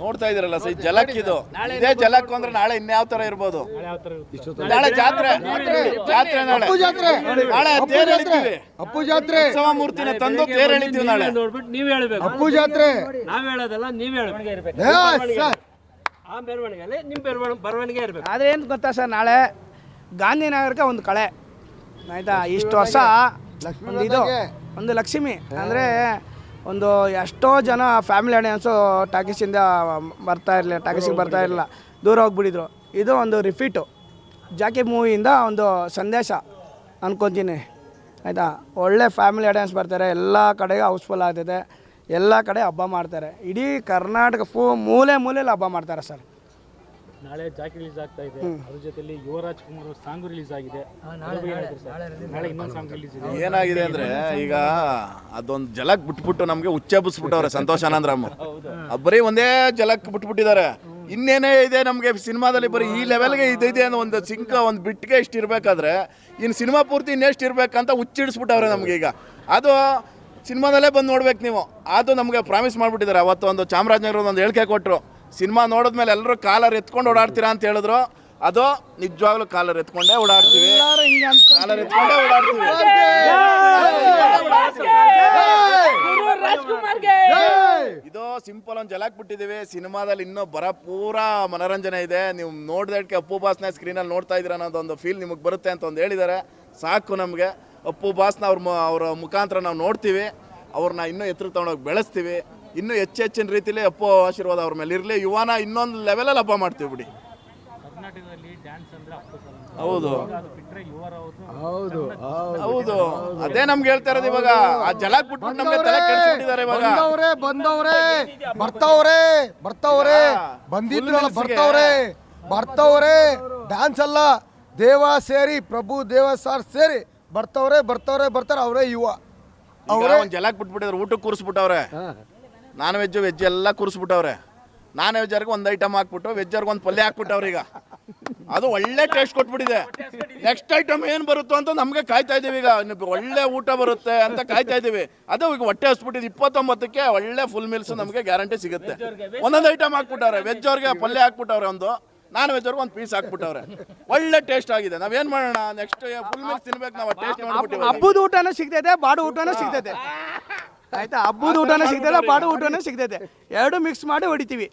ನೋಡ್ತಾ ಇದೀರಲ್ಲ ಸರ್ ಜಲಕ್ ಇದು. ಇದೇ ಜಲಕ್ ಅಂದ್ರೆ ನಾಳೆ ಇನ್ಯಾವ ತರ ಇರ್ಬೋದು? ನಾಳೆ ಜಾತ್ರೆ. ಜಾತ್ರೆ. ನಾಳೆ ಅಪ್ಪು ಜಾತ್ರೆ. ನಾಳೆ ಅಪ್ಪು ತೇರ್ ಜಾತ್ರೆ. ಎಳಿತೀವಿ. ಅಪ್ಪು ಜಾತ್ರೆ. ಉತ್ಸವ ಮೂರ್ತಿನ ತಂದು ತೇರ್ ಎಳಿತೀವಿ ನಾಳೆ. ನೋಡ್ಬಿಟ್ಟು ನೀವ್ ಹೇಳ್ಬೇಕು. ಅಪ್ಪು ಜಾತ್ರೆ. ನಾವ್ ಹೇಳೋದಲ್ಲ ನೀವ್ ಹೇಳ್ಬೇಕು. ಆ ಮೆರವಣಿಗೆಯಲ್ಲಿ ನಿಮ್ ಬೆರವಣಿಗೆ ಬರವಣಿಗೆ ಇರ್ಬೇಕು. ಆದರೆ ಏನು ಗೊತ್ತಾ ಸರ್ ನಾಳೆ ಗಾಂಧಿನಗರಕ್ಕೆ ಒಂದು ಕಳೆ. ಆಯ್ತಾ? ಇಷ್ಟು ವರ್ಷ ಒಂದು ಇದು ಒಂದು ಲಕ್ಷ್ಮಿ. ಅಂದರೆ ಒಂದು ಎಷ್ಟೋ ಜನ ಫ್ಯಾಮಿಲಿ ಆಡಿಯನ್ಸು ಟಾಕೀಸಿಂದ ಬರ್ತಾ ಇರಲಿಲ್ಲ ಟಾಕೀಸಿಗೆ ಬರ್ತಾ ಇರಲಿಲ್ಲ. ದೂರ ಹೋಗ್ಬಿಟ್ಟಿದ್ರು. ಇದು ಒಂದು ರಿಪೀಟು ಜಾಕಿ ಮೂವಿಯಿಂದ ಒಂದು ಸಂದೇಶ ಅನ್ಕೊತೀನಿ. ಆಯಿತಾ? ಒಳ್ಳೆ ಫ್ಯಾಮಿಲಿ ಆಡಿಯನ್ಸ್ ಬರ್ತಾರೆ ಎಲ್ಲ ಕಡೆಗೆ ಹೌಸ್ಫುಲ್ ಆಗ್ತದೆ. ಎಲ್ಲ ಕಡೆ ಹಬ್ಬ ಮಾಡ್ತಾರೆ. ಇಡೀ ಕರ್ನಾಟಕ ಫೂ ಮೂಲೆ ಮೂಲೆಯಲ್ಲಿ ಹಬ್ಬ ಮಾಡ್ತಾರೆ ಸರ್. ನಾಳೆ ಜಾಕಿ ರಿಲೀಸ್ ಆಗ್ತಾ ಇದೆ. ಅದ್ರ ಜೊತೆಲಿ ಯುವರಾಜ್ ಕುಮಾರ್ ಸಾಂಗ್ ರಿಲೀಸ್ ಆಗಿದೆ? ನಾಳೆ ಇನ್ನೊಂದು ಸಾಂಗ್ ರಿಲೀಸ್ ಇದೆ. ಏನಾಗಿದೆ ಅಂದ್ರೆ ಈಗ ಅದೊಂದು ಜಲಕ್ ಬಿಟ್ಬಿಟ್ಟು ನಮ್ಗೆ ಉಚ್ಚೆಬ್ಬಿಸ್ಬಿಟ್ಟವ್ರೆ ಸಂತೋಷ್ ಆನಂದರಾಮ್ ಬರೀ ಒಂದೇ ಜಲಕ್ ಬಿಟ್ಬಿಟ್ಟಿದ್ದಾರೆ. ಇನ್ನೇನೇ ಇದೆ ನಮಗೆ ಸಿನಿಮಾದಲ್ಲಿ ಬರೀ ಈ ಲೆವೆಲ್ಗೆ ಇದೆ ಅನ್ನೋ ಒಂದು ಸಿಂಕ ಒಂದು ಬಿಟ್ಟಿಗೆ ಇಷ್ಟು ಇರಬೇಕಾದ್ರೆ ಇನ್ನು ಸಿನಿಮಾ ಪೂರ್ತಿ ಇನ್ನೆಷ್ಟು ಇರ್ಬೇಕಂತ ಹುಚ್ಚಿಡಿಸ್ಬಿಟ್ಟವ್ರೆ ನಮ್ಗೆ ಈಗ. ಅದು ಸಿನಿಮಾದಲ್ಲೇ ಬಂದು ನೋಡ್ಬೇಕು ನೀವು. ಅದು ನಮಗೆ ಪ್ರಾಮಿಸ್ ಮಾಡಿಬಿಟ್ಟಿದ್ದಾರೆ. ಅವತ್ತು ಒಂದು ಚಾಮರಾಜನಗರದ ಒಂದು ಹೇಳಿಕೆ ಕೊಟ್ಟರು ಸಿನಿಮಾ ನೋಡಿದ್ಮೇಲೆ ಎಲ್ಲರೂ ಕಾಲರ್ ಎತ್ಕೊಂಡು ಓಡಾಡ್ತೀರಾ ಅಂತ ಹೇಳಿದ್ರು. ಅದು ನಿಜವಾಗ್ಲೂ ಕಾಲರ್ ಎತ್ಕೊಂಡೇ ಓಡಾಡ್ತೀವಿ. ಎಲ್ಲರೂ ಹಿಂಗೆ ಅನ್ಕೊಂಡು ಕಾಲರ್ ಎತ್ಕೊಂಡೇ ಓಡಾಡ್ತೀವಿ. ಇದು ಸಿಂಪಲ್ ಒಂದು ಜಲಕ್ ಬಿಟ್ಟಿದೀವಿ ಸಿನಿಮಾದಲ್ಲಿ ಇನ್ನೂ ಬರ ಪೂರಾ ಮನೋರಂಜನೆ ಇದೆ. ನೀವು ನೋಡ್ದಕ್ಕೆ ಅಪ್ಪು ಬಾಸ್ನ ಸ್ಕ್ರೀನಲ್ಲಿ ನೋಡ್ತಾ ಇದ್ದೀರ ಅನ್ನೋದೊಂದು ಫೀಲ್ ನಿಮಗೆ ಬರುತ್ತೆ ಅಂತ ಒಂದು ಹೇಳಿದ್ದಾರೆ ಸಾಕು ನಮಗೆ. ಅಪ್ಪು ಬಾಸ್ನ ಅವ್ರ ಮ- ಅವರ ಮುಖಾಂತರ ನಾವು ನೋಡ್ತೀವಿ. ಅವ್ರನ್ನ ಇನ್ನೂ ಎತ್ತರ ತಗೊಂಡೋಗಿ ಬೆಳೆಸ್ತೀವಿ. ಇನ್ನೂ ಹೆಚ್ಚು ಹೆಚ್ಚಿನ ರೀತಿಯಲ್ಲಿ ಅಪ್ಪು ಆಶೀರ್ವಾದ ಅವ್ರ ಮೇಲೆ ಇರಲಿ. ಯುವನ ಇನ್ನೊಂದು ಲೆವೆಲಲ್ಲಿ ಹಬ್ಬ ಮಾಡ್ತೀವಿ ಬಿಡಿ. ಕರ್ನಾಟಕದಲ್ಲಿ ಡ್ಯಾನ್ಸ್ ಅಂದ್ರೆ ಅಪ್ಪು ಸರ್ ಹೌದು. ಹೌದು ಹೌದು. ಅದೇ ನಮ್ಗೆ ಹೇಳ್ತಾ ಇರೋದು ಇವಾಗ ಆ ಜಲಕ್ ಬಿಟ್ಬಿಟ್ಟು ನಮ್ಗೆ ತಲೆ ಕೆಡಿಸ್ಬಿಟ್ಟಿದ್ದಾರೆ ಇವಾಗ. ಬಂದವ್ರೆ ಬಂದವ್ರೆ. ಬರ್ತಾವ್ರೆ ಬರ್ತವ್ರೆ. ಬರ್ತಾವ್ರೆ ಬರ್ತಾವ್ರೆ ಬರ್ತವ್ರೆ ಬರ್ತವ್ರೆ. ಡ್ಯಾನ್ಸ್ ಅಲ್ಲ ದೇವ ಸೇರಿ ಪ್ರಭು ದೇವ ಸಾರ್ ಸೇರಿ ಬರ್ತಾವ್ರೆ ಬರ್ತಾವ್ರೆ ಬರ್ತಾರೆ. ಅವರೇ ಯುವ. ಅವ್ರೆ ಒಂದು ಜಲಕ್ ಬಿಟ್ಬಿಟ್ಟಿದ್ರು ಊಟಕ್ಕೆ ಕೂರಿಸ್ಬಿಟ್ಟವ್ರೆ. ನಾನ್ ವೆಜ್ ವೆಜ್ ಎಲ್ಲ ಕೂರಿಸ್ಬಿಟ್ಟವ್ರೆ. ನಾನ್ ವೆಜ್ಜರ್ಗೆ ಒಂದು ಐಟಮ್ ಹಾಕ್ಬಿಟ್ಟು ವೆಜ್ಜರ್ಗೆ ಒಂದು ಪಲ್ಯ ಹಾಕ್ಬಿಟ್ಟವ್ರೆ ಈಗ. ಅದು ಒಳ್ಳೆ ಟೇಸ್ಟ್ ಕೊಟ್ಬಿಟ್ಟಿದೆ. ನೆಕ್ಸ್ಟ್ ಐಟಮ್ ಏನು ಬರುತ್ತೋ ಅಂತ ನಮಗೆ ಕಾಯ್ತಾ ಇದೀವಿ ಈಗ. ಒಳ್ಳೆ ಊಟ ಬರುತ್ತೆ ಅಂತ ಕಾಯ್ತಾ ಇದೀವಿ ಅದು ಈಗ ಹೊಟ್ಟೆ ಹಸ್ಬಿಟ್ಟಿದೆ. ಇಪ್ಪತ್ತೊಂಬತ್ತಕ್ಕೆ ಒಳ್ಳೆ ಫುಲ್ ಮೀಲ್ಸ್ ನಮಗೆ ಗ್ಯಾರಂಟಿ ಸಿಗುತ್ತೆ. ಒಂದೊಂದು ಐಟಮ್ ಹಾಕ್ಬಿಟ್ಟವ್ರೆ. ವೆಜ್ ಅವ್ರಿಗೆ ಪಲ್ಯ ಹಾಕ್ಬಿಟ್ಟವ್ರೆ ಒಂದು. ನಾನ್ ವೆಜ್ ಅವ್ರಿಗೆ ಒಂದು ಪೀಸ್ ಹಾಕ್ಬಿಟ್ಟವ್ರೆ. ಒಳ್ಳೆ ಟೇಸ್ಟ್ ಆಗಿದೆ. ನಾವೇನ್ ಮಾಡೋಣ? ನೆಕ್ಸ್ಟ್ ಫುಲ್ ಮೀಲ್ಸ್ ತಿನ್ಬೇಕು, ನಾವು ಟೇಸ್ಟ್ ಮಾಡ್ಬಿಟ್ಟು ಹಬ್ಬದ ಊಟನೂ ಸಿಗ್ತೈತೆ, ಬಾಡು ಊಟನೂ ಸಿಗ್ತೈತೆ. ಆಯ್ತಾ? ಹಬ್ಬದ ಊಟನೂ ಸಿಗ್ತೈತೆ ಬಾಡು ಊಟನೂ ಸಿಗ್ತೈತೆ ಎರಡು ಮಿಕ್ಸ್ ಮಾಡಿ ಹೊಡಿತೀವಿ.